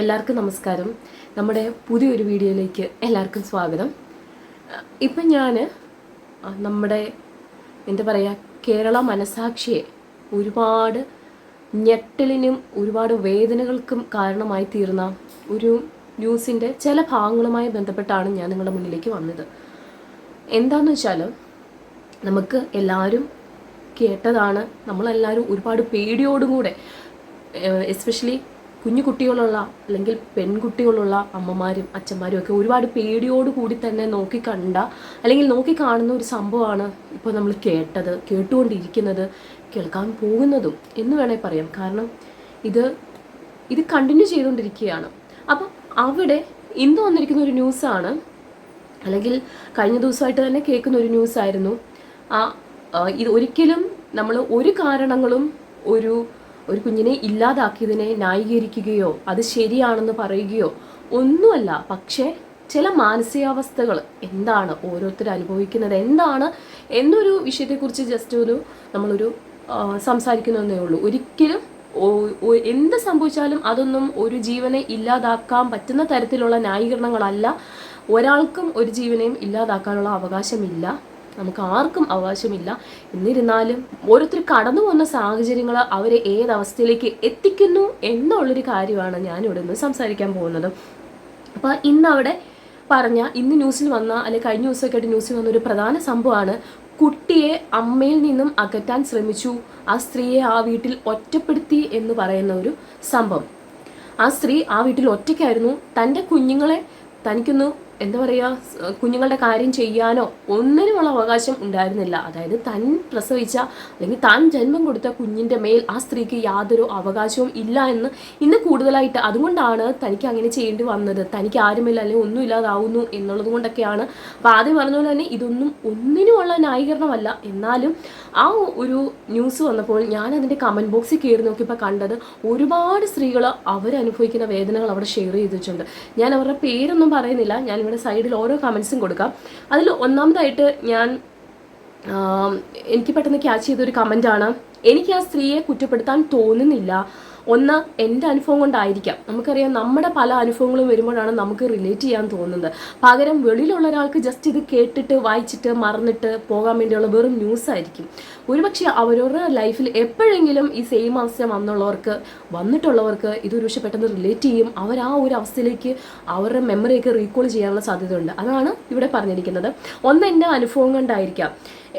എല്ലാവർക്കും നമസ്കാരം. നമ്മുടെ പുതിയൊരു വീഡിയോയിലേക്ക് എല്ലാവർക്കും സ്വാഗതം. ഇപ്പം ഞാൻ നമ്മുടെ എന്താ പറയുക കേരള മനസാക്ഷിയെ ഒരുപാട് ഞെട്ടലിനും ഒരുപാട് വേദനകൾക്കും കാരണമായി തീർന്ന ഒരു ന്യൂസിന്റെ ചില ഭാഗങ്ങളുമായി ബന്ധപ്പെട്ടാണ് ഞാൻ നിങ്ങളുടെ മുന്നിലേക്ക് വന്നത്. എന്താണെന്ന് വെച്ചാൽ നമുക്ക് എല്ലാവരും കേട്ടതാണ്. നമ്മളെല്ലാവരും ഒരുപാട് പേടിയോടും കൂടെ എസ്പെഷ്യലി കുഞ്ഞു കുട്ടികളുള്ള അല്ലെങ്കിൽ പെൺകുട്ടികളുള്ള അമ്മമാരും അച്ഛന്മാരും ഒക്കെ ഒരുപാട് പേടിയോട് കൂടി തന്നെ നോക്കി കണ്ട അല്ലെങ്കിൽ നോക്കി കാണുന്ന ഒരു സംഭവമാണ് ഇപ്പോൾ നമ്മൾ കേട്ടത് കേട്ടുകൊണ്ടിരിക്കുന്നത് കേൾക്കാൻ പോകുന്നതും എന്ന് വേണേൽ പറയാം. കാരണം ഇത് ഇത് കണ്ടിന്യൂ ചെയ്തുകൊണ്ടിരിക്കുകയാണ്. അപ്പം അവിടെ ഇന്ന് വന്നിരിക്കുന്ന ഒരു ന്യൂസാണ് അല്ലെങ്കിൽ കഴിഞ്ഞ ദിവസമായിട്ട് തന്നെ കേൾക്കുന്ന ഒരു ന്യൂസ് ആയിരുന്നു ആ ആ, ഇത് ഒരിക്കലും നമ്മൾ ഒരു കാരണങ്ങളും ഒരു ഒരു കുഞ്ഞിനെ ഇല്ലാതാക്കിയതിനെ ന്യായീകരിക്കുകയോ അത് ശരിയാണെന്ന് പറയുകയോ ഒന്നുമല്ല. പക്ഷേ ചില മാനസികാവസ്ഥകൾ എന്താണ് ഓരോരുത്തർ അനുഭവിക്കുന്നത്? എന്താണ്? എന്നൊരു വിഷയത്തെക്കുറിച്ച് ജസ്റ്റ് ഒരു നമ്മളൊരു സംസാരിക്കുന്നതേ ഉള്ളൂ. ഒരിക്കലും എന്ത് സംഭവിച്ചാലും അതൊന്നും ഒരു ജീവനെ ഇല്ലാതാക്കാൻ പറ്റുന്ന തരത്തിലുള്ള ന്യായീകരണങ്ങളല്ല. ഒരാൾക്കും ഒരു ജീവനെയും ഇല്ലാതാക്കാനുള്ള അവകാശമില്ല. നമുക്ക് ആർക്കും അവകാശമില്ല. എന്നിരുന്നാലും ഓരോരുത്തർ കടന്നു പോകുന്ന സാഹചര്യങ്ങൾ അവരെ ഏതവസ്ഥയിലേക്ക് എത്തിക്കുന്നു എന്നുള്ളൊരു കാര്യമാണ് ഞാനിവിടെ നിന്ന് സംസാരിക്കാൻ പോകുന്നത്. അപ്പോൾ ഇന്ന് അവിടെ പറഞ്ഞ ഇന്ന് ന്യൂസിൽ വന്ന അല്ലെ കഴിഞ്ഞ ദിവസമൊക്കെ ആയിട്ട് ന്യൂസിൽ വന്ന ഒരു പ്രധാന സംഭവമാണ് കുട്ടിയെ അമ്മയിൽ നിന്നും അകറ്റാൻ ശ്രമിച്ചു. ആ സ്ത്രീയെ ആ വീട്ടിൽ ഒറ്റപ്പെടുത്തി എന്ന് പറയുന്ന ഒരു സംഭവം. ആ സ്ത്രീ ആ വീട്ടിൽ ഒറ്റയ്ക്കായിരുന്നു. തന്റെ കുഞ്ഞുങ്ങളെ തനിക്കൊന്ന് എന്താ പറയുക കുഞ്ഞുങ്ങളുടെ കാര്യം ചെയ്യാനോ ഒന്നിനുമുള്ള അവകാശം ഉണ്ടായിരുന്നില്ല. അതായത് താൻ പ്രസവിച്ച അല്ലെങ്കിൽ താൻ ജന്മം കൊടുത്ത കുഞ്ഞിന്റെ മേൽ ആ സ്ത്രീക്ക് യാതൊരു അവകാശവും ഇല്ല എന്ന് ഇന്ന് കൂടുതലായിട്ട് അതുകൊണ്ടാണ് തനിക്ക് അങ്ങനെ ചെയ്യേണ്ടി വന്നത്. തനിക്ക് ആരുമില്ല അല്ലെങ്കിൽ ഒന്നും ഇല്ലാതാവുന്നു എന്നുള്ളത് കൊണ്ടൊക്കെയാണ്. അപ്പോൾ ആദ്യം പറഞ്ഞ പോലെ തന്നെ ഇതൊന്നും ഒന്നിനുമുള്ള ന്യായീകരണമല്ല. എന്നാലും ആ ഒരു ന്യൂസ് വന്നപ്പോൾ ഞാൻ അതിന്റെ കമന്റ് ബോക്സിൽ കയറി നോക്കിയപ്പോൾ കണ്ടത് ഒരുപാട് സ്ത്രീകൾ അവരനുഭവിക്കുന്ന വേദനകൾ അവിടെ ഷെയർ ചെയ്തിട്ടുണ്ട്. ഞാൻ അവരുടെ പേരൊന്നും പറയുന്നില്ല. ഞാൻ ഇവിടെ സൈഡിൽ ഓരോ കമൻസും കൊടുക്കാം. അതിൽ ഒന്നാമതായിട്ട് ഞാൻ എനിക്ക് പെട്ടെന്ന് ക്യാച്ച് ചെയ്തൊരു കമന്റാണ് എനിക്ക് ആ സ്ത്രീയെ കുറ്റപ്പെടുത്താൻ തോന്നുന്നില്ല. ഒന്ന് എന്റെ അനുഭവം കൊണ്ടായിരിക്കാം. നമുക്കറിയാം നമ്മുടെ പല അനുഭവങ്ങളും വരുമ്പോഴാണ് നമുക്ക് റിലേറ്റ് ചെയ്യാൻ തോന്നുന്നത്. പകരം വെളിയിലുള്ള ഒരാൾക്ക് ജസ്റ്റ് ഇത് കേട്ടിട്ട് വായിച്ചിട്ട് മറന്നിട്ട് പോകാൻ വേണ്ടിയുള്ള വെറും ന്യൂസ് ആയിരിക്കും. ഒരുപക്ഷെ അവരവരുടെ ലൈഫിൽ എപ്പോഴെങ്കിലും ഈ സെയിം അവസ്ഥ വന്നുള്ളവർക്ക് വന്നിട്ടുള്ളവർക്ക് ഇത് ഒരുപക്ഷെ പെട്ടെന്ന് റിലേറ്റ് ചെയ്യും. അവർ ആ ഒരു അവസ്ഥയിലേക്ക് അവരുടെ മെമ്മറിയൊക്കെ റീകോൾ ചെയ്യാനുള്ള സാധ്യതയുണ്ട്. അതാണ് ഇവിടെ പറഞ്ഞിരിക്കുന്നത്. ഒന്ന് എന്റെ അനുഭവം കൊണ്ടായിരിക്കാം.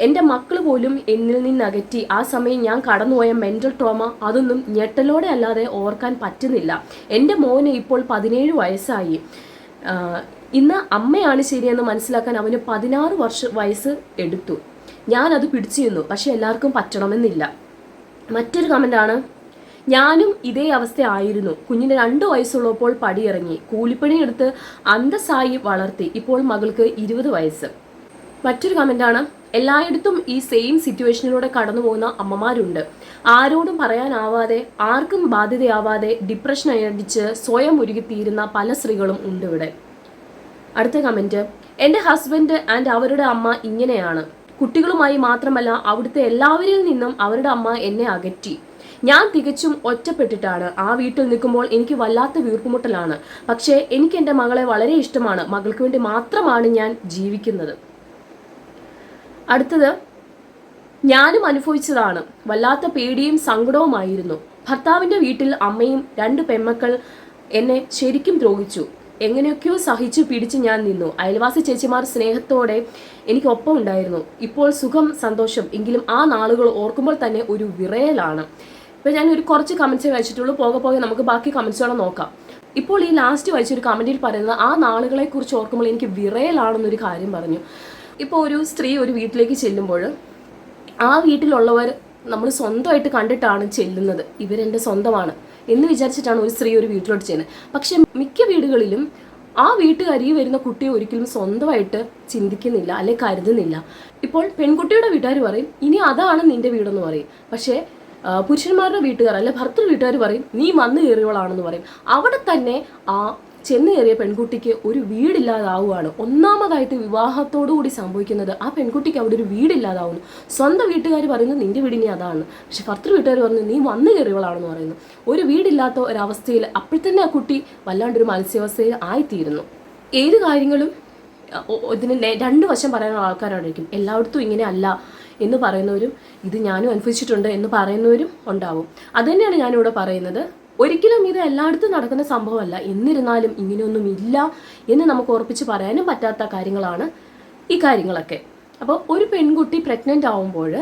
എന്റെ മക്കൾ പോലും എന്നിൽ നിന്ന് അകറ്റി. ആ സമയം ഞാൻ കടന്നുപോയ മെന്റൽ ട്രോമ അതൊന്നും ഞെട്ടലോടെ അല്ലാതെ ഓർക്കാൻ പറ്റുന്നില്ല. എന്റെ മോന് ഇപ്പോൾ പതിനേഴ് വയസ്സായി. ഇന്ന് അമ്മയാണ് ശരിയെന്ന് മനസ്സിലാക്കാൻ അവന് പതിനാറ് വർഷ വയസ്സ് എടുത്തു. ഞാനത് പിടിച്ചു നിന്നു പക്ഷെ എല്ലാവർക്കും പറ്റണമെന്നില്ല. മറ്റൊരു കമന്റാണ് ഞാനും ഇതേ അവസ്ഥ ആയിരുന്നു. കുഞ്ഞിന് രണ്ട് വയസ്സുള്ളപ്പോൾ പടിയിറങ്ങി. കൂലിപ്പണി എടുത്ത് അന്തസ്സായി വളർത്തി. ഇപ്പോൾ മകൾക്ക് ഇരുപത് വയസ്സ്. മറ്റൊരു കമന്റാണ് എല്ലായിടത്തും ഈ സെയിം സിറ്റുവേഷനിലൂടെ കടന്നു പോകുന്ന അമ്മമാരുണ്ട്. ആരോടും പറയാനാവാതെ ആർക്കും ബാധ്യതയാവാതെ ഡിപ്രഷൻ അടിച്ച് സ്വയം ഉരുകിത്തീരുന്ന പല സ്ത്രീകളും ഉണ്ട് ഇവിടെ. അടുത്ത കമന്റ് എന്റെ ഹസ്ബൻഡ് ആൻഡ് അവരുടെ അമ്മ ഇങ്ങനെയാണ്. കുട്ടികളുമായി മാത്രമല്ല അവിടുത്തെ എല്ലാവരിൽ നിന്നും അവരുടെ അമ്മ എന്നെ അകറ്റി. ഞാൻ തികച്ചും ഒറ്റപ്പെട്ടിട്ടാണ്. ആ വീട്ടിൽ നിൽക്കുമ്പോൾ എനിക്ക് വല്ലാത്ത വീർപ്പുമുട്ടലാണ്. പക്ഷേ എനിക്ക് എന്റെ മകളെ വളരെ ഇഷ്ടമാണ്. മകൾക്ക് വേണ്ടി മാത്രമാണ് ഞാൻ ജീവിക്കുന്നത്. അടുത്തത് ഞാനും അനുഭവിച്ചതാണ്. വല്ലാത്ത പേടിയും സങ്കടവുമായിരുന്നു. ഭർത്താവിന്റെ വീട്ടിൽ അമ്മയും രണ്ട് പെമ്മക്കൾ എന്നെ ശരിക്കും ദ്രോഹിച്ചു. എങ്ങനെയൊക്കെയോ സഹിച്ചു പിടിച്ച് ഞാൻ നിന്നു. അയൽവാസി ചേച്ചിമാർ സ്നേഹത്തോടെ എനിക്ക് ഒപ്പം ഉണ്ടായിരുന്നു. ഇപ്പോൾ സുഖം സന്തോഷം. എങ്കിലും ആ നാളുകൾ ഓർക്കുമ്പോൾ തന്നെ ഒരു വിറയലാണ്. ഇപ്പൊ ഞാൻ ഒരു കുറച്ച് കമന്റ്സ് വായിച്ചിട്ടുള്ളൂ പോകെ പോകെ നമുക്ക് ബാക്കി കമന്റ്സുകളെ നോക്കാം. ഇപ്പോൾ ഈ ലാസ്റ്റ് വായിച്ചൊരു കമന്റിൽ പറയുന്നത് ആ നാളുകളെ കുറിച്ച് ഓർക്കുമ്പോൾ എനിക്ക് വിറയലാണെന്നൊരു കാര്യം പറഞ്ഞു. ഇപ്പോൾ ഒരു സ്ത്രീ ഒരു വീട്ടിലേക്ക് ചെല്ലുമ്പോൾ ആ വീട്ടിലുള്ളവർ നമ്മൾ സ്വന്തമായിട്ട് കണ്ടിട്ടാണ് ചെല്ലുന്നത്. ഇവരെന്റെ സ്വന്തമാണ് എന്ന് വിചാരിച്ചിട്ടാണ് ഒരു സ്ത്രീ ഒരു വീട്ടിലോട്ട് ചെയ്യുന്നത് പക്ഷേ മിക്ക വീടുകളിലും ആ വീട്ടുകാരി വരുന്ന കുട്ടിയെ ഒരിക്കലും സ്വന്തമായിട്ട് ചിന്തിക്കുന്നില്ല അല്ലെ കരുതുന്നില്ല. ഇപ്പോൾ പെൺകുട്ടിയുടെ വീട്ടുകാർ പറയും ഇനി അതാണ് നിന്റെ വീടെന്ന് പറയും. പക്ഷേ പുരുഷന്മാരുടെ വീട്ടുകാർ അല്ലെ ഭർത്തൃ വീട്ടുകാർ പറയും നീ വന്നു കയറിയവളാണെന്ന് പറയും. അവിടെ തന്നെ ആ ചെന്ന് കയറിയ പെൺകുട്ടിക്ക് ഒരു വീടില്ലാതാവുകയാണ്. ഒന്നാമതായിട്ട് വിവാഹത്തോടു കൂടി സംഭവിക്കുന്നത് ആ പെൺകുട്ടിക്ക് അവിടെ ഒരു വീടില്ലാതാവുന്നു. സ്വന്തം വീട്ടുകാർ പറയുന്നത് നിന്റെ വീടിനെ അതാണ്. പക്ഷെ ഭർത്തൃ വീട്ടുകാർ പറഞ്ഞു നീ വന്നു കയറിയവളാണെന്ന് പറയുന്നു. ഒരു വീടില്ലാത്ത ഒരവസ്ഥയിൽ അപ്പോഴത്തന്നെ ആ കുട്ടി വല്ലാണ്ടൊരു മാനസികാവസ്ഥയിൽ ആയിത്തീരുന്നു. ഏത് കാര്യങ്ങളും ഇതിന് രണ്ട് വശം പറയാനുള്ള ആൾക്കാരായിരിക്കും. എല്ലായിടത്തും ഇങ്ങനെ അല്ല എന്ന് പറയുന്നവരും ഇത് ഞാനും അനുഭവിച്ചിട്ടുണ്ട് എന്ന് പറയുന്നവരും ഉണ്ടാവും. അതുതന്നെയാണ് ഞാനിവിടെ പറയുന്നത്. ഒരിക്കലും ഇത് എല്ലായിടത്തും നടക്കുന്ന സംഭവമല്ല. എന്നിരുന്നാലും ഇങ്ങനെയൊന്നും ഇല്ല എന്ന് നമുക്ക് ഉറപ്പിച്ച് പറയാനും പറ്റാത്ത കാര്യങ്ങളാണ് ഈ കാര്യങ്ങളൊക്കെ. അപ്പോൾ ഒരു പെൺകുട്ടി പ്രഗ്നന്റ് ആവുമ്പോൾ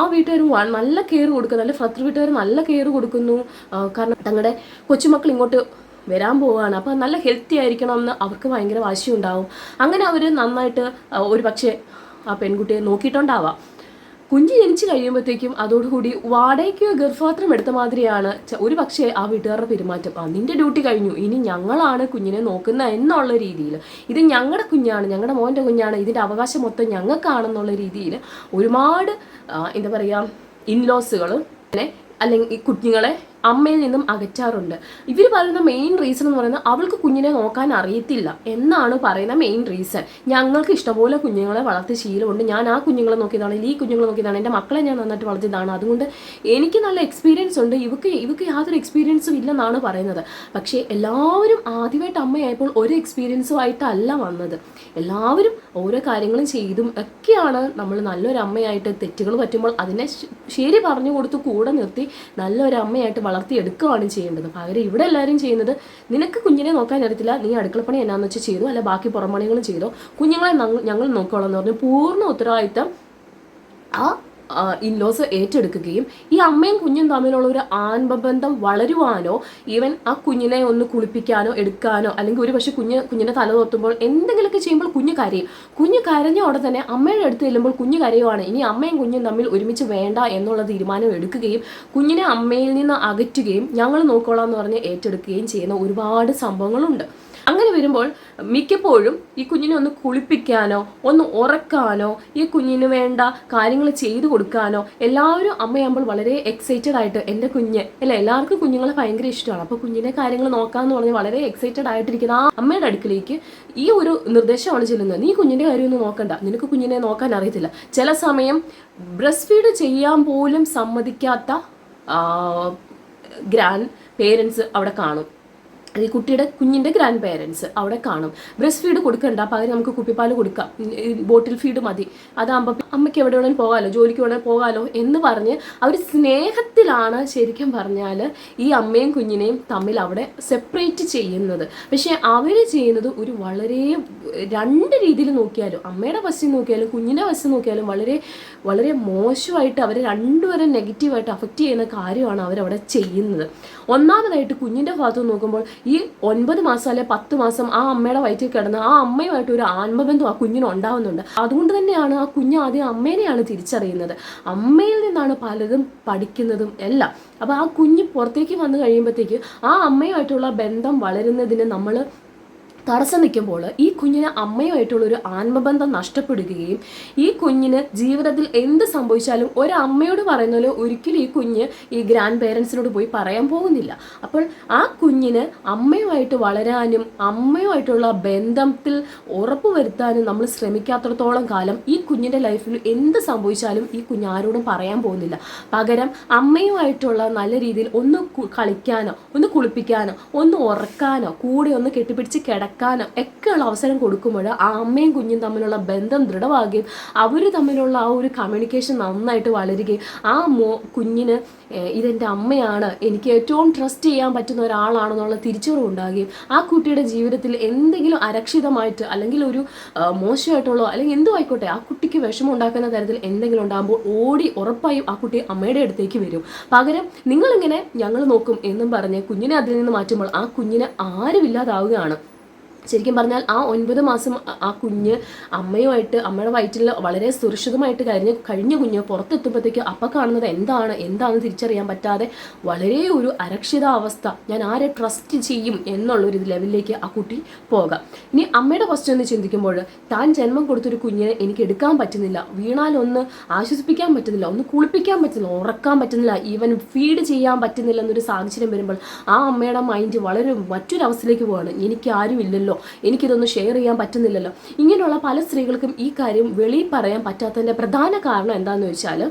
ആ വീട്ടുകാർ നല്ല കെയർ കൊടുക്കുന്നു. അല്ലെങ്കിൽ ഭർത്തൃ വീട്ടുകാർ നല്ല കെയർ കൊടുക്കുന്നു. കാരണം തങ്ങളുടെ കൊച്ചുമക്കൾ ഇങ്ങോട്ട് വരാൻ പോവുകയാണ്. അപ്പോൾ നല്ല ഹെൽത്തി ആയിരിക്കണം എന്ന് അവർക്ക് ഭയങ്കര വാശിയുണ്ടാവും. അങ്ങനെ അവർ നന്നായിട്ട് ഒരു പക്ഷേ ആ പെൺകുട്ടിയെ നോക്കിയിട്ടുണ്ടാവാം. കുഞ്ഞ് ജനിച്ചു കഴിയുമ്പോഴത്തേക്കും അതോടുകൂടി വാടകയ്ക്ക് ഗർഭപാത്രം എടുത്ത മാതിരിയാണ് ഒരു പക്ഷേ ആ വീട്ടുകാരുടെ പെരുമാറ്റം. ആ നിന്റെ ഡ്യൂട്ടി കഴിഞ്ഞു. ഇനി ഞങ്ങളാണ് കുഞ്ഞിനെ നോക്കുന്ന എന്നുള്ള രീതിയിൽ. ഇത് ഞങ്ങളുടെ കുഞ്ഞാണ് ഞങ്ങളുടെ മോന്റെ കുഞ്ഞാണ് ഇതിന്റെ അവകാശം മൊത്തം ഞങ്ങൾക്കാണെന്നുള്ള രീതിയിൽ ഒരുപാട് എന്താ പറയുക ഇൻലോസുകളും അങ്ങനെ അല്ലെങ്കിൽ കുഞ്ഞുങ്ങളെ അമ്മയിൽ നിന്നും അകറ്റാറുണ്ട്. ഇവർ പറയുന്ന മെയിൻ റീസൺ എന്ന് പറയുന്നത് അവൾക്ക് കുഞ്ഞിനെ നോക്കാൻ അറിയത്തില്ല എന്നാണ് പറയുന്ന മെയിൻ റീസൺ ഞങ്ങൾക്ക് ഇഷ്ടപോലെ കുഞ്ഞുങ്ങളെ വളർത്തി ശീലമുണ്ട്. ഞാൻ ആ കുഞ്ഞുങ്ങളെ നോക്കിയതാണ് ഈ കുഞ്ഞുങ്ങളെ നോക്കിയതാണ്. എന്റെ മക്കളെ ഞാൻ നന്നായിട്ട് വളർത്തിയതാണ്. അതുകൊണ്ട് എനിക്ക് നല്ല എക്സ്പീരിയൻസ് ഉണ്ട്. ഇവക്ക് ഇവക്ക് യാതൊരു എക്സ്പീരിയൻസും ഇല്ലെന്നാണ് പറയുന്നത്. പക്ഷേ എല്ലാവരും ആദ്യമായിട്ട് അമ്മയായപ്പോൾ ഒരു എക്സ്പീരിയൻസും ആയിട്ടല്ല വന്നത്. എല്ലാവരും ഓരോ കാര്യങ്ങളും ചെയ്തും ഒക്കെയാണ് നമ്മൾ നല്ലൊരു അമ്മയായിട്ട് തെറ്റുകൾ പറ്റുമ്പോൾ അതിനെ ശരി പറഞ്ഞു കൊടുത്ത് കൂടെ നിർത്തി നല്ലൊരു അമ്മയായിട്ട് വളർത്തിയെടുക്കുകയാണ് ചെയ്യേണ്ടത്. പകരം ഇവിടെ എല്ലാവരും ചെയ്യുന്നത് നിനക്ക് കുഞ്ഞിനെ നോക്കാൻ അറിയത്തില്ല നീ അടുക്കളപ്പണി എന്നാന്ന് വെച്ച് ചെയ്തു അല്ല ബാക്കി പുറം പണികളും ചെയ്തോ. കുഞ്ഞുങ്ങളെ ഞങ്ങൾ- എന്ന് പറഞ്ഞു പൂർണ ഉത്തരവാദിത്തം ആ ഇൻലോസ് ഏറ്റെടുക്കുകയും ഈ അമ്മയും കുഞ്ഞും തമ്മിലുള്ള ഒരു ആൻബന്ധം വളരുവാനോ ഈവൻ ആ കുഞ്ഞിനെ ഒന്ന് കുളിപ്പിക്കാനോ എടുക്കാനോ അല്ലെങ്കിൽ ഒരു പക്ഷേ കുഞ്ഞ് കുഞ്ഞിനെ തല തോത്തുമ്പോൾ എന്തെങ്കിലുമൊക്കെ ചെയ്യുമ്പോൾ കുഞ്ഞ് കരയും. കുഞ്ഞ് കരഞ്ഞ ഉടനെ തന്നെ അമ്മയുടെ അടുത്ത് ചെല്ലുമ്പോൾ കുഞ്ഞ് കരയുവാണ്. ഇനി അമ്മയും കുഞ്ഞും തമ്മിൽ ഒരുമിച്ച് വേണ്ട എന്നുള്ള തീരുമാനം എടുക്കുകയും കുഞ്ഞിനെ അമ്മയിൽ നിന്ന് അകറ്റുകയും ഞങ്ങൾ നോക്കോളാം എന്ന് പറഞ്ഞ് ഏറ്റെടുക്കുകയും ചെയ്യുന്ന ഒരുപാട് സംഭവങ്ങളുണ്ട്. അങ്ങനെ വരുമ്പോൾ മിക്കപ്പോഴും ഈ കുഞ്ഞിനെ ഒന്ന് കുളിപ്പിക്കാനോ ഒന്ന് ഉറക്കാനോ ഈ കുഞ്ഞിന് വേണ്ട കാര്യങ്ങൾ ചെയ്തു കൊടുക്കാനോ എല്ലാവരും അമ്മയാകുമ്പോൾ വളരെ എക്സൈറ്റഡ് ആയിട്ട് എന്റെ കുഞ്ഞ് അല്ലെ? എല്ലാവർക്കും കുഞ്ഞുങ്ങളെ ഭയങ്കര ഇഷ്ടമാണ്. അപ്പോൾ കുഞ്ഞിനെ കാര്യങ്ങൾ നോക്കാമെന്ന് പറഞ്ഞ് വളരെ എക്സൈറ്റഡ് ആയിട്ടിരിക്കുന്ന ആ അമ്മയുടെ അടുക്കിലേക്ക് ഈ ഒരു നിർദ്ദേശമാണ് ചെല്ലുന്നത്. നീ കുഞ്ഞിന്റെ കാര്യമൊന്നും നോക്കണ്ട. നിനക്ക് കുഞ്ഞിനെ നോക്കാൻ അറിയത്തില്ല. ചില സമയം ബ്രസ്റ്റ് ഫീഡ് ചെയ്യാൻ പോലും സമ്മതിക്കാത്ത ഗ്രാൻഡ് പേരൻസ് അവിടെ കാണും. ഈ കുട്ടിയുടെ കുഞ്ഞിന്റെ ഗ്രാൻഡ് പേരൻസ് അവിടെ കാണും. ബ്രസ്റ്റ് ഫീഡ് കൊടുക്കണ്ട പകരം നമുക്ക് കുപ്പിപ്പാൽ കൊടുക്കാം. ബോട്ടിൽ ഫീഡ് മതി. അതാകുമ്പോൾ അമ്മയ്ക്ക് എവിടെ വേണമെങ്കിലും പോകാമല്ലോ ജോലിക്ക് വേണമെങ്കിൽ പോകാമല്ലോ എന്ന് പറഞ്ഞ് അവർ സ്നേഹത്തിലാണ് ശരിക്കും പറഞ്ഞാൽ ഈ അമ്മയും കുഞ്ഞിനെയും തമ്മിൽ അവിടെ സെപ്പറേറ്റ് ചെയ്യുന്നത്. പക്ഷേ അവർ ചെയ്യുന്നത് ഒരു വളരെ രണ്ട് രീതിയിൽ നോക്കിയാലും അമ്മയുടെ വശം നോക്കിയാലും കുഞ്ഞിന്റെ വശം നോക്കിയാലും വളരെ വളരെ മോശമായിട്ട് അവരെ രണ്ടുപേരും നെഗറ്റീവായിട്ട് അഫക്റ്റ് ചെയ്യുന്ന കാര്യമാണ് അവരവിടെ ചെയ്യുന്നത്. ഒന്നാമതായിട്ട് കുഞ്ഞിന്റെ ഭാഗത്ത് നോക്കുമ്പോൾ ഈ ഒൻപത് മാസം അല്ലെ പത്ത് മാസം ആ അമ്മയുടെ വയറ്റിൽ കിടന്ന് ആ അമ്മയുമായിട്ട് ഒരു ആത്മബന്ധം ആ കുഞ്ഞിന് ഉണ്ടാവുന്നുണ്ട്. അതുകൊണ്ട് തന്നെയാണ് ആ കുഞ്ഞ് ആദ്യം അമ്മേനെയാണ് തിരിച്ചറിയുന്നത്. അമ്മയിൽ നിന്നാണ് പലതും പഠിക്കുന്നതും എല്ലാം. അപ്പോൾ ആ കുഞ്ഞ് പുറത്തേക്ക് വന്നു കഴിയുമ്പോഴത്തേക്ക് ആ അമ്മയുമായിട്ടുള്ള ബന്ധം വളരുന്നതിന് നമ്മൾ തടസ്സം നിൽക്കുമ്പോൾ ഈ കുഞ്ഞിന് അമ്മയുമായിട്ടുള്ളൊരു ആത്മബന്ധം നഷ്ടപ്പെടുകയും ഈ കുഞ്ഞിന് ജീവിതത്തിൽ എന്ത് സംഭവിച്ചാലും ഒരമ്മയോട് പറയുന്ന പോലെ ഒരിക്കലും ഈ കുഞ്ഞ് ഈ ഗ്രാൻഡ് പേരൻസിനോട് പോയി പറയാൻ പോകുന്നില്ല. അപ്പോൾ ആ കുഞ്ഞിന് അമ്മയുമായിട്ട് വളരാനും അമ്മയുമായിട്ടുള്ള ബന്ധത്തിൽ ഉറപ്പ് വരുത്താനും നമ്മൾ ശ്രമിക്കാത്തടത്തോളം കാലം ഈ കുഞ്ഞിന്റെ ലൈഫിൽ എന്ത് സംഭവിച്ചാലും ഈ കുഞ്ഞ് ആരോടും പറയാൻ പോകുന്നില്ല. പകരം അമ്മയുമായിട്ടുള്ള നല്ല രീതിയിൽ ഒന്ന് കളിക്കാനോ ഒന്ന് കുളിപ്പിക്കാനോ ഒന്ന് ഉറക്കാനോ കൂടെ ഒന്ന് കെട്ടിപ്പിടിച്ച് കിടക്കാനോ ഒക്കെയുള്ള അവസരം കൊടുക്കുമ്പോൾ ആ അമ്മയും കുഞ്ഞും തമ്മിലുള്ള ബന്ധം ദൃഢമാകുകയും അവർ തമ്മിലുള്ള ആ ഒരു കമ്മ്യൂണിക്കേഷൻ നന്നായിട്ട് വളരുകയും ആ മോ കുഞ്ഞിന് ഇതെന്റെ അമ്മയാണ് എനിക്ക് ഏറ്റവും ട്രസ്റ്റ് ചെയ്യാൻ പറ്റുന്ന ഒരാളാണെന്നുള്ള തിരിച്ചറിവ് ഉണ്ടാകുകയും ആ കുട്ടിയുടെ ജീവിതത്തിൽ എന്തെങ്കിലും അരക്ഷിതമായിട്ട് അല്ലെങ്കിൽ ഒരു മോശമായിട്ടുള്ളോ അല്ലെങ്കിൽ എന്തോ ആയിക്കോട്ടെ ആ കുട്ടിക്ക് വിഷമം ഉണ്ടാക്കുന്ന തരത്തിൽ എന്തെങ്കിലും ഉണ്ടാകുമ്പോൾ ഓടി ഉറപ്പായും ആ കുട്ടി അമ്മയുടെ അടുത്തേക്ക് വരും. പകരം നിങ്ങളിങ്ങനെ ഞങ്ങൾ നോക്കും എന്നും പറഞ്ഞ് കുഞ്ഞിനെ അതിൽ നിന്ന് മാറ്റുമ്പോൾ ആ കുഞ്ഞിനെ ആരുമില്ലാതാവുകയാണ്. ശരിക്കും പറഞ്ഞാൽ ആ ഒൻപത് മാസം ആ- കുഞ്ഞ് അമ്മയുമായിട്ട് അമ്മയുടെ വയറ്റിൽ വളരെ സുരക്ഷിതമായിട്ട് കഴിഞ്ഞ് കഴിഞ്ഞ കുഞ്ഞ് പുറത്തെത്തുമ്പോഴത്തേക്ക് അപ്പം കാണുന്നത് എന്താണ് എന്താണ് തിരിച്ചറിയാൻ പറ്റാതെ വളരെ ഒരു അരക്ഷിതാവസ്ഥ. ഞാൻ ആരെ ട്രസ്റ്റ് ചെയ്യും എന്നുള്ളൊരു ലെവലിലേക്ക് ആ കുട്ടി പോകാം. ഇനി അമ്മയുടെ ക്വസ്റ്റ്യൻ എന്ന് ചിന്തിക്കുമ്പോൾ താൻ ജന്മം കൊടുത്തൊരു കുഞ്ഞിനെ എനിക്ക് എടുക്കാൻ പറ്റുന്നില്ല. വീണാൽ ഒന്ന് ആശ്വസിപ്പിക്കാൻ പറ്റുന്നില്ല ഒന്ന് കുളിപ്പിക്കാൻ പറ്റുന്നില്ല ഉറക്കാൻ പറ്റുന്നില്ല ഈവൻ ഫീഡ് ചെയ്യാൻ പറ്റുന്നില്ല എന്നൊരു സാഹചര്യം വരുമ്പോൾ ആ അമ്മയുടെ മൈൻഡ് വളരെ മറ്റൊരവസ്ഥയിലേക്ക് പോവാണ്. എനിക്ക് ആരും ഇല്ലല്ലോ എനിക്കിതൊന്നും ഷെയർ ചെയ്യാൻ പറ്റുന്നില്ലല്ലോ. ഇങ്ങനെയുള്ള പല സ്ത്രീകൾക്കും ഈ കാര്യം വെളിയിൽ പറയാൻ പറ്റാത്തതിന്റെ പ്രധാന കാരണം എന്താണെന്ന് വെച്ചാൽ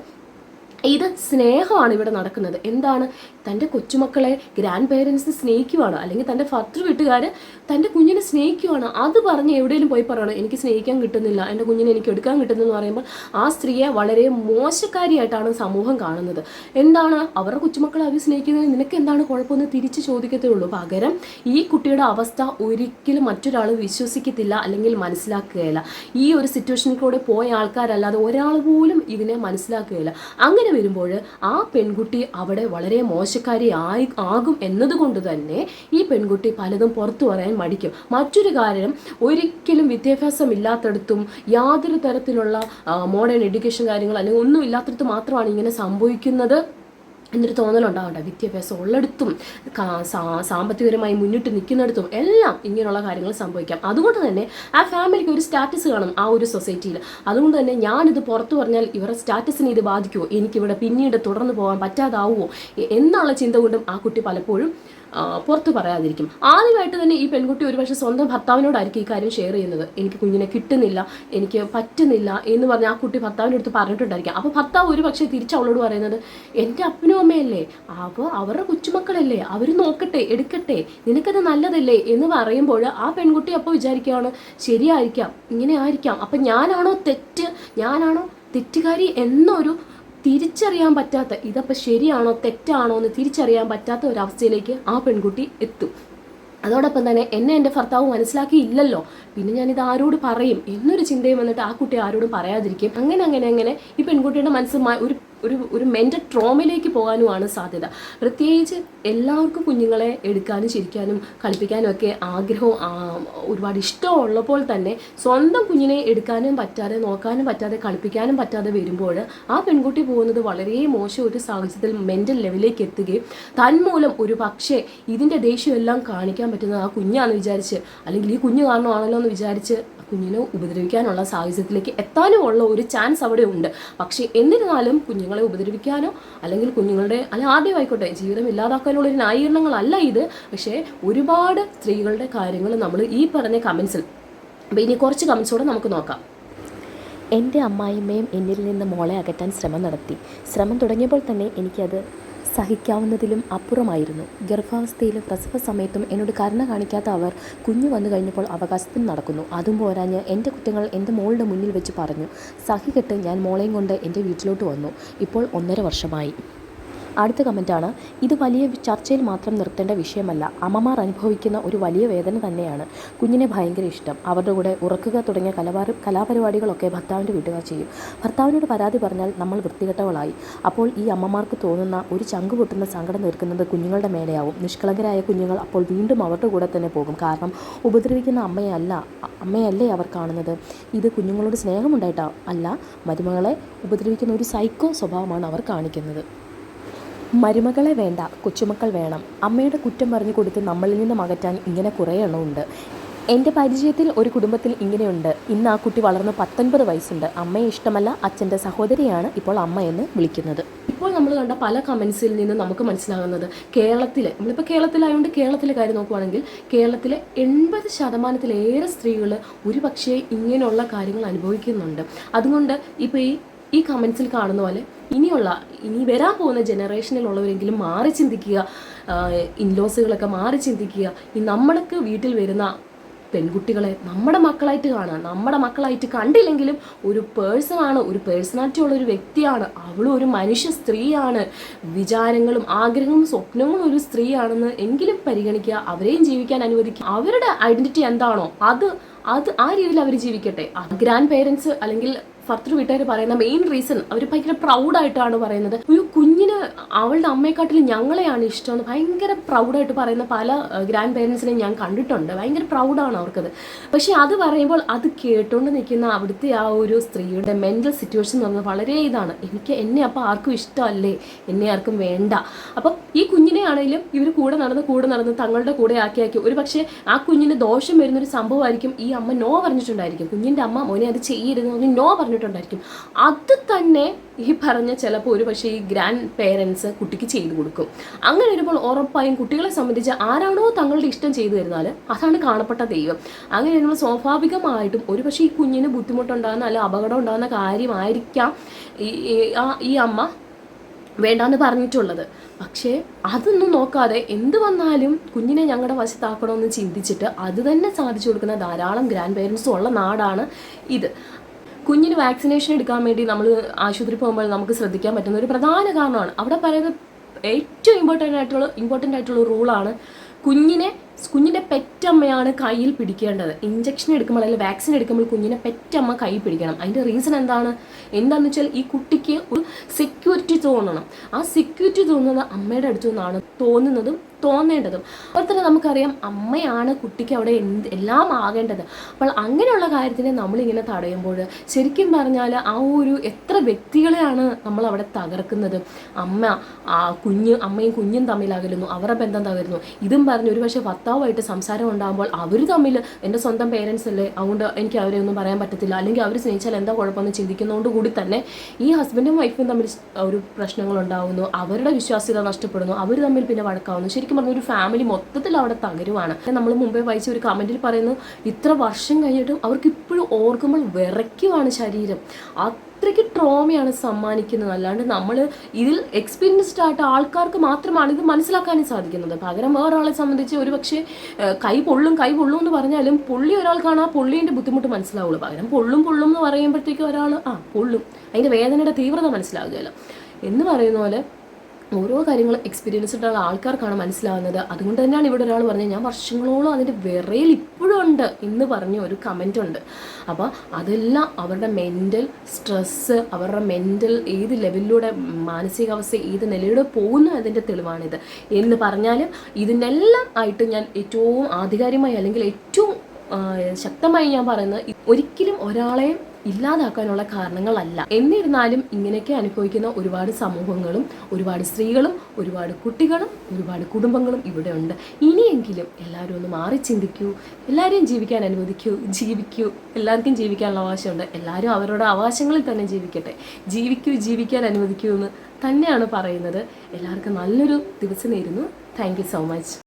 ഇത് സ്നേഹമാണ് ഇവിടെ നടക്കുന്നത്. എന്താണ്? തന്റെ കൊച്ചുമക്കളെ ഗ്രാൻഡ് പേരൻസ് സ്നേഹിക്കുവാണ്. അല്ലെങ്കിൽ തന്റെ ഭർത്തൃ വീട്ടുകാർ തന്റെ കുഞ്ഞിനെ സ്നേഹിക്കുവാണ്. അത് പറഞ്ഞ് എവിടെയെങ്കിലും പോയി പറയണം എനിക്ക് സ്നേഹിക്കാൻ കിട്ടുന്നില്ല. എന്റെ കുഞ്ഞിനെ എനിക്ക് എടുക്കാൻ കിട്ടുന്നെന്ന് പറയുമ്പോൾ ആ സ്ത്രീയെ വളരെ മോശക്കാരിയായിട്ടാണ് സമൂഹം കാണുന്നത്. എന്താണ്? അവരുടെ കൊച്ചുമക്കളെ അവർ സ്നേഹിക്കുന്നത് നിനക്ക് എന്താണ് കുഴപ്പമെന്ന് തിരിച്ച് ചോദിക്കത്തേ ഉള്ളൂ. പകരം ഈ കുട്ടിയുടെ അവസ്ഥ ഒരിക്കലും മറ്റൊരാൾ വിശ്വസിക്കത്തില്ല അല്ലെങ്കിൽ മനസ്സിലാക്കുകയില്ല. ഈ ഒരു സിറ്റുവേഷനിൽ കൂടെ പോയ ആൾക്കാരല്ലാതെ ഒരാൾ പോലും ഇതിനെ മനസ്സിലാക്കുകയില്ല. അങ്ങനെ വരുമ്പോൾ ആ പെൺകുട്ടി അവിടെ വളരെ മോശക്കാരി ആയി ആകും എന്നതുകൊണ്ട് തന്നെ ഈ പെൺകുട്ടി പലതും പുറത്തു പറയാൻ മടിക്കും. മറ്റൊരു കാരണം ഒരിക്കലും വിദ്യാഭ്യാസം ഇല്ലാത്തടത്തും യാതൊരു തരത്തിലുള്ള മോഡേൺ എഡ്യൂക്കേഷൻ കാര്യങ്ങൾ അല്ലെങ്കിൽ ഒന്നും ഇല്ലാത്തടത്ത് മാത്രമാണ് ഇങ്ങനെ സംഭവിക്കുന്നത്. എന്നൊരു തോന്നലുണ്ടാവണ്ട വിദ്യാഭ്യാസം ഉള്ളിടത്തും സാമ്പത്തികപരമായി മുന്നിട്ട് നിൽക്കുന്നിടത്തും എല്ലാം ഇങ്ങനെയുള്ള കാര്യങ്ങൾ സംഭവിക്കാം. അതുകൊണ്ട് തന്നെ ആ ഫാമിലിക്ക് ഒരു സ്റ്റാറ്റസ് കാണും ആ ഒരു സൊസൈറ്റിയിൽ. അതുകൊണ്ട് തന്നെ ഞാനിത് പുറത്തു പറഞ്ഞാൽ ഇവരുടെ സ്റ്റാറ്റസിനെ ഇത് ബാധിക്കുമോ എനിക്കിവിടെ പിന്നീട് തുടർന്ന് പോകാൻ പറ്റാതാവുമോ എന്നുള്ള ചിന്ത കൊണ്ടും ആ കുട്ടി പലപ്പോഴും പുറത്ത് പറയാതിരിക്കും. ആദ്യമായിട്ട് തന്നെ ഈ പെൺകുട്ടി ഒരുപക്ഷെ സ്വന്തം ഭർത്താവിനോടായിരിക്കും ഈ കാര്യം ഷെയർ ചെയ്യുന്നത്. എനിക്ക് കുഞ്ഞിനെ കിട്ടുന്നില്ല എനിക്ക് പറ്റുന്നില്ല എന്ന് പറഞ്ഞ് ആ കുട്ടി ഭർത്താവിന്റെ അടുത്ത് പറഞ്ഞിട്ടുണ്ടായിരിക്കും. അപ്പോൾ ഭർത്താവ് ഒരു പക്ഷേ തിരിച്ച് അവളോട് പറയുന്നത് എന്റെ അപ്പനും അമ്മയല്ലേ? അപ്പോൾ അവരുടെ കൊച്ചുമക്കളല്ലേ? അവർ നോക്കട്ടെ എടുക്കട്ടെ. നിനക്കത് നല്ലതല്ലേ? എന്ന് പറയുമ്പോൾ ആ പെൺകുട്ടി അപ്പോൾ വിചാരിക്കുകയാണ് ശരിയായിരിക്കാം ഇങ്ങനെ ആയിരിക്കാം. അപ്പം ഞാനാണോ തെറ്റ്? ഞാനാണോ തെറ്റുകാരി എന്നൊരു തിരിച്ചറിയാൻ പറ്റാത്ത ഇതപ്പോൾ ശരിയാണോ തെറ്റാണോ എന്ന് തിരിച്ചറിയാൻ പറ്റാത്ത ഒരവസ്ഥയിലേക്ക് ആ പെൺകുട്ടി എത്തും. അതോടൊപ്പം തന്നെ എന്നെ എന്റെ ഭർത്താവ് മനസ്സിലാക്കിയില്ലല്ലോ. പിന്നെ ഞാനിത് ആരോട് പറയും? എന്നൊരു ചിന്തയും വന്നിട്ട് ആ കുട്ടി ആരോടും പറയാതിരിക്കും. അങ്ങനെ അങ്ങനെ അങ്ങനെ ഈ പെൺകുട്ടിയുടെ മനസ്സ് ഒരു ഒരു ഒരു മെന്റൽ ട്രോമയിലേക്ക് പോകാനുമാണ് സാധ്യത. പ്രത്യേകിച്ച് എല്ലാവർക്കും കുഞ്ഞുങ്ങളെ എടുക്കാനും ചിരിക്കാനും കളിപ്പിക്കാനും ഒക്കെ ആഗ്രഹവും ഒരുപാട് ഇഷ്ടമുള്ളപ്പോൾ തന്നെ സ്വന്തം കുഞ്ഞിനെ എടുക്കാനും പറ്റാതെ നോക്കാനും പറ്റാതെ കളിപ്പിക്കാനും പറ്റാതെ വരുമ്പോൾ ആ പെൺകുട്ടി പോകുന്നത് വളരെ മോശം ഒരു സാഹചര്യത്തിൽ മെന്റൽ ലെവലിലേക്ക് എത്തുകയും തന്മൂലം ഒരു പക്ഷേ ഇതിന്റെ ദേഷ്യമെല്ലാം കാണിക്കാൻ പറ്റുന്നത് ആ കുഞ്ഞാണെന്ന് വിചാരിച്ച് അല്ലെങ്കിൽ ഈ കുഞ്ഞ് കാരണമാണല്ലോ എന്ന് വിചാരിച്ച് കുഞ്ഞിനെ ഉപദ്രവിക്കാനുള്ള സാഹചര്യത്തിലേക്ക് എത്താനുമുള്ള ഒരു ചാൻസ് അവിടെ ഉണ്ട്. പക്ഷേ എന്നിരുന്നാലും കുഞ്ഞുങ്ങളെ ഉപദ്രവിക്കാനോ അല്ലെങ്കിൽ കുഞ്ഞുങ്ങളുടെ അല്ല ആദ്യമായിക്കോട്ടെ ജീവിതം ഇല്ലാതാക്കാനുള്ള ഒരു ന്യായീകരണങ്ങളല്ല ഇത്. പക്ഷേ ഒരുപാട് സ്ത്രീകളുടെ കാര്യങ്ങൾ നമ്മൾ ഈ പറഞ്ഞ കമൻസിൽ അപ്പോൾ ഇനി കുറച്ച് കമൻസോടെ നമുക്ക് നോക്കാം. എന്റെ അമ്മായിമ്മയും എന്നിൽ നിന്ന് മോളെ അകറ്റാൻ ശ്രമം നടത്തി. ശ്രമം തുടങ്ങിയപ്പോൾ തന്നെ എനിക്കത് സഹിക്കാവുന്നതിലും അപ്പുറമായിരുന്നു. ഗർഭാവസ്ഥയിലും പ്രസവ സമയത്തും എന്നോട് കരുണ കാണിക്കാത്ത അവർ കുഞ്ഞു വന്നു കഴിഞ്ഞപ്പോൾ അവകാശത്തിന് നടക്കുന്നു. അതും പോരാഞ്ഞ് എന്റെ കുറ്റങ്ങൾ എന്റെ മോളുടെ മുന്നിൽ വെച്ച് പറഞ്ഞു. സഹികെട്ട് ഞാൻ മോളെയും കൊണ്ട് എന്റെ വീട്ടിലോട്ട് വന്നു. ഇപ്പോൾ ഒന്നര വർഷമായി. അടുത്ത കമന്റാണ് ഇത് വലിയ ചർച്ചയിൽ മാത്രം നിർത്തേണ്ട വിഷയമല്ല. അമ്മമാർ അനുഭവിക്കുന്ന ഒരു വലിയ വേദന തന്നെയാണ്. കുഞ്ഞിനെ ഭയങ്കര ഇഷ്ടം. അവരുടെ കൂടെ ഉറക്കുക തുടങ്ങിയ കലാപാര കലാപരിപാടികളൊക്കെ ഭർത്താവിന്റെ വീട്ടുകാർ ചെയ്യും. ഭർത്താവിനോട് പരാതി പറഞ്ഞാൽ നമ്മൾ വൃത്തികെട്ടവളായി. അപ്പോൾ ഈ അമ്മമാർക്ക് തോന്നുന്ന ഒരു ചങ്ക് പൊട്ടുന്ന സങ്കടം തീർക്കുന്നത് കുഞ്ഞുങ്ങളുടെ മേലെയാവും. നിഷ്കളങ്കരായ കുഞ്ഞുങ്ങൾ അപ്പോൾ വീണ്ടും അവരുടെ കൂടെ തന്നെ പോകും. കാരണം ഉപദ്രവിക്കുന്ന അമ്മയല്ല അമ്മയല്ലേ അവർ കാണുന്നത്? ഇത് കുഞ്ഞുങ്ങളോട് സ്നേഹമുണ്ടായിട്ടാ? അല്ല മരുമകളെ ഉപദ്രവിക്കുന്ന ഒരു സൈക്കോ സ്വഭാവമാണ് അവർ കാണിക്കുന്നത്. മരുമകളെ വേണ്ട കൊച്ചുമക്കൾ വേണം. അമ്മയുടെ കുറ്റം പറഞ്ഞു കൊടുത്ത് നമ്മളിൽ നിന്ന് അകറ്റാൻ ഇങ്ങനെ കുറേ എണ്ണമുണ്ട്. എന്റെ പരിചയത്തിൽ ഒരു കുടുംബത്തിൽ ഇങ്ങനെയുണ്ട്. ഇന്ന് ആ കുട്ടി വളർന്ന് പത്തൊൻപത് വയസ്സുണ്ട്. അമ്മയെ ഇഷ്ടമല്ല അച്ഛന്റെ സഹോദരിയാണ് ഇപ്പോൾ അമ്മ എന്ന് വിളിക്കുന്നത്. ഇപ്പോൾ നമ്മൾ കണ്ട പല കമൻസിൽ നിന്ന് നമുക്ക് മനസ്സിലാകുന്നത് കേരളത്തിലെ നമ്മളിപ്പോൾ കേരളത്തിലായതുകൊണ്ട് കേരളത്തിലെ കാര്യം നോക്കുവാണെങ്കിൽ കേരളത്തിലെ എൺപത് ശതമാനത്തിലേറെ സ്ത്രീകൾ ഒരുപക്ഷേ ഇങ്ങനെയുള്ള കാര്യങ്ങൾ അനുഭവിക്കുന്നുണ്ട്. അതുകൊണ്ട് ഇപ്പോൾ ഈ ഈ കമൻസിൽ കാണുന്ന പോലെ ഇനിയുള്ള ഇനി വരാൻ പോകുന്ന ജനറേഷനിലുള്ളവരെങ്കിലും മാറി ചിന്തിക്കുക ഇൻലോസുകളൊക്കെ മാറി ചിന്തിക്കുക. ഈ നമ്മൾക്ക് വീട്ടിൽ വരുന്ന പെൺകുട്ടികളെ നമ്മുടെ മക്കളായിട്ട് കാണുക. നമ്മുടെ മക്കളായിട്ട് കണ്ടില്ലെങ്കിലും ഒരു പേഴ്സണാണ് ഒരു പേഴ്സണാലിറ്റി ഉള്ള ഒരു വ്യക്തിയാണ്. അവളും ഒരു മനുഷ്യ സ്ത്രീയാണ്. വിചാരങ്ങളും ആഗ്രഹങ്ങളും സ്വപ്നങ്ങളും ഒരു സ്ത്രീയാണെന്ന് എങ്കിലും പരിഗണിക്കുക അവരെയും ജീവിക്കാൻ അനുവദിക്കുക. അവരുടെ ഐഡന്റിറ്റി എന്താണോ അത് അത് ആ രീതിയിൽ അവർ ജീവിക്കട്ടെ. ഗ്രാൻഡ് പേരൻസ് അല്ലെങ്കിൽ ഭർത്തൃ വീട്ടുകാർ പറയുന്ന മെയിൻ റീസൺ അവർ ഭയങ്കര പ്രൗഡായിട്ടാണ് പറയുന്നത്. ഒരു കുഞ്ഞിന് അവളുടെ അമ്മയെക്കാട്ടിലും ഞങ്ങളെയാണ് ഇഷ്ടമെന്ന് ഭയങ്കര പ്രൗഡായിട്ട് പറയുന്ന പല ഗ്രാൻഡ് പേരൻസിനെയും ഞാൻ കണ്ടിട്ടുണ്ട്. ഭയങ്കര പ്രൗഡാണ് അവർക്കത്. പക്ഷേ അത് പറയുമ്പോൾ അത് കേട്ടുകൊണ്ട് നിൽക്കുന്ന അവിടുത്തെ ആ ഒരു സ്ത്രീയുടെ മെന്റൽ സിറ്റുവേഷൻ എന്ന് പറഞ്ഞാൽ വളരെ ഇതാണ്. എനിക്ക് എന്നെ അപ്പോൾ ആർക്കും ഇഷ്ടമല്ലേ? എന്നെ ആർക്കും വേണ്ട. അപ്പം ഈ കുഞ്ഞിനെ ആണെങ്കിലും ഇവർ കൂടെ നടന്ന് കൂടെ നടന്ന് തങ്ങളുടെ കൂടെ ആക്കി ആക്കി ഒരു പക്ഷേ ആ കുഞ്ഞിന് ദോഷം വരുന്നൊരു സംഭവമായിരിക്കും ഈ അമ്മ നോ പറഞ്ഞിട്ടുണ്ടായിരിക്കും. കുഞ്ഞിന്റെ അമ്മ മോനെ അത് ചെയ്യരുത് എന്ന് പറഞ്ഞ് നോ പറഞ്ഞിട്ടുണ്ടായിരിക്കും. അത് തന്നെ ഈ പറഞ്ഞ ചിലപ്പോൾ ഒരു പക്ഷേ ഈ ഗ്രാൻഡ് പേരൻസ് കുട്ടിക്ക് ചെയ്തു കൊടുക്കും. അങ്ങനെ വരുമ്പോൾ ഉറപ്പായും കുട്ടികളെ സംബന്ധിച്ച് ആരാണോ തങ്ങളുടെ ഇഷ്ടം ചെയ്തു തരുന്നാൽ അതാണ് കാണപ്പെട്ട ദൈവം. അങ്ങനെ വരുമ്പോൾ സ്വാഭാവികമായിട്ടും ഒരു പക്ഷേ ഈ കുഞ്ഞിന് ബുദ്ധിമുട്ടുണ്ടാകുന്ന അല്ല അപകടം ഉണ്ടാകുന്ന കാര്യമായിരിക്കാം ഈ ഈ- അമ്മ വേണ്ടാന്ന് പറഞ്ഞിട്ടുള്ളത്. പക്ഷേ അതൊന്നും നോക്കാതെ എന്ത് വന്നാലും കുഞ്ഞിനെ ഞങ്ങളുടെ വശത്താക്കണമെന്ന് ചിന്തിച്ചിട്ട് അത് തന്നെ സാധിച്ചു കൊടുക്കുന്ന ധാരാളം ഗ്രാൻഡ് പേരൻസും ഉള്ള നാടാണ് ഇത്. കുഞ്ഞിന് വാക്സിനേഷൻ എടുക്കാൻ വേണ്ടി നമ്മൾ ആശുപത്രി പോകുമ്പോൾ നമുക്ക് ശ്രദ്ധിക്കാൻ പറ്റുന്ന ഒരു പ്രധാന കാരണമാണ്. അവിടെ പറയുന്ന ഏറ്റവും ഇമ്പോർട്ടന്റ് ആയിട്ടുള്ള ഇമ്പോർട്ടന്റ് ആയിട്ടുള്ള റൂളാണ് കുഞ്ഞിനെ കുഞ്ഞിന്റെ പെറ്റമ്മയാണ് കയ്യിൽ പിടിക്കേണ്ടത്. ഇഞ്ചക്ഷൻ എടുക്കുമ്പോൾ അല്ലെങ്കിൽ വാക്സിൻ എടുക്കുമ്പോൾ കുഞ്ഞിനെ പെറ്റമ്മ കൈ പിടിക്കണം. അതിന്റെ റീസൺ എന്താണ്? എന്താണെന്ന് വെച്ചാൽ ഈ കുട്ടിക്ക് ഒരു സെക്യൂരിറ്റി തോന്നണം. ആ സെക്യൂരിറ്റി തോന്നുന്നത് അമ്മയുടെ അടുത്തു നിന്നാണ് തോന്നുന്നതും തോന്നേണ്ടതും. അതുപോലെ തന്നെ നമുക്കറിയാം അമ്മയാണ് കുട്ടിക്ക് അവിടെ എന്ത് എല്ലാം ആകേണ്ടത്. അപ്പോൾ അങ്ങനെയുള്ള കാര്യത്തിനെ നമ്മളിങ്ങനെ തടയുമ്പോൾ ശരിക്കും പറഞ്ഞാൽ ആ ഒരു എത്ര വ്യക്തികളെയാണ് നമ്മൾ അവിടെ തകർക്കുന്നത്. അമ്മ ആ കുഞ്ഞ് അമ്മയും കുഞ്ഞും തമ്മിൽ അകലുന്നു അവരുടെ ബന്ധം തകരുന്നു. ഇതും പറഞ്ഞ് ഒരു പക്ഷേ ഭർത്താവുമായിട്ട് സംസാരം ഉണ്ടാകുമ്പോൾ അവർ തമ്മിൽ എന്റെ സ്വന്തം പേരൻസ് അല്ലേ? അതുകൊണ്ട് എനിക്ക് അവരെ ഒന്നും പറയാൻ പറ്റത്തില്ല. അല്ലെങ്കിൽ അവർ സ്നേഹിച്ചാൽ എന്താ കുഴപ്പമെന്ന് ചിന്തിക്കുന്നതുകൊണ്ട് കൂടി തന്നെ ഈ ഹസ്ബൻഡും വൈഫും തമ്മിൽ ഒരു പ്രശ്നങ്ങൾ ഉണ്ടാകുന്നു അവരുടെ വിശ്വാസ്യത നഷ്ടപ്പെടുന്നു. അവർ തമ്മിൽ പിന്നെ വഴക്കാവുന്നു. ശരിക്കും പറഞ്ഞ ഒരു ഫാമിലി മൊത്തത്തിൽ അവിടെ തകരുവാണ്. നമ്മൾ മുമ്പേ വായിച്ച ഒരു കമന്റിൽ പറയുന്നു ഇത്ര വർഷം കഴിഞ്ഞിട്ടും അവർക്ക് ഇപ്പോഴും ഓർക്കുമ്പോൾ വിറയ്ക്കുവാണ് ശരീരം. അത്രയ്ക്ക് ട്രോമയാണ് സമ്മാനിക്കുന്നത്. അല്ലാണ്ട് നമ്മൾ ഇതിൽ എക്സ്പീരിയൻസ്ഡ് ആയിട്ട് ആൾക്കാർക്ക് മാത്രമാണ് ഇത് മനസ്സിലാക്കാനും സാധിക്കുന്നത്. പകരം വേറൊരാളെ സംബന്ധിച്ച് ഒരു പക്ഷേ കൈ പൊള്ളും കൈ പൊള്ളും എന്ന് പറഞ്ഞാലും പൊള്ളി ഒരാൾക്കാണ് ആ പൊള്ളീന്റെ ബുദ്ധിമുട്ട് മനസ്സിലാവുള്ളൂ. പകരം പൊള്ളും പൊള്ളും എന്ന് പറയുമ്പോഴത്തേക്കും ഒരാൾ ആ പൊള്ളും. അതിന്റെ വേദനയുടെ തീവ്രത മനസ്സിലാകുകയില്ല എന്ന് പറയുന്ന പോലെ ഓരോ കാര്യങ്ങളും എക്സ്പീരിയൻസ് ഉള്ള ആൾക്കാർക്കാണ് മനസ്സിലാവുന്നത്. അതുകൊണ്ട് തന്നെയാണ് ഇവിടെ ഒരാൾ പറഞ്ഞത് ഞാൻ വർഷങ്ങളോളം അതിന്റെ വിറയിൽ ഇപ്പോഴും ഉണ്ട് എന്ന് പറഞ്ഞ ഒരു കമന്റ് ഉണ്ട്. അപ്പോൾ അതെല്ലാം അവരുടെ മെന്റൽ സ്ട്രെസ്സ് അവരുടെ മെന്റൽ ഏത് ലെവലിലൂടെ മാനസികാവസ്ഥ ഏത് നിലയിലൂടെ പോകുന്നു അതിന്റെ തെളിവാണിത്. എന്ന് പറഞ്ഞാലും ഇതിനെല്ലാം ആയിട്ട് ഞാൻ ഏറ്റവും ആധികാരികമായി അല്ലെങ്കിൽ ഏറ്റവും ശക്തമായി ഞാൻ പറയുന്നത് ഒരിക്കലും ഒരാളെ ഇല്ലാതാക്കാനുള്ള കാരണങ്ങളല്ല. എന്നിരുന്നാലും ഇങ്ങനെയൊക്കെ അനുഭവിക്കുന്ന ഒരുപാട് സമൂഹങ്ങളും ഒരുപാട് സ്ത്രീകളും ഒരുപാട് കുട്ടികളും ഒരുപാട് കുടുംബങ്ങളും ഇവിടെ ഉണ്ട് ഇനിയെങ്കിലും എല്ലാവരും ഒന്ന് മാറി ചിന്തിക്കൂ. എല്ലാവരെയും ജീവിക്കാൻ അനുവദിക്കൂ. ജീവിക്കൂ. എല്ലാവർക്കും ജീവിക്കാനുള്ള അവകാശമുണ്ട്. എല്ലാവരും അവരുടെ അവകാശങ്ങളിൽ തന്നെ ജീവിക്കട്ടെ. ജീവിക്കൂ ജീവിക്കാൻ അനുവദിക്കൂ എന്ന് തന്നെയാണ് പറയുന്നത്. എല്ലാവർക്കും നല്ലൊരു ദിവസം നേരുന്നു. Thank so much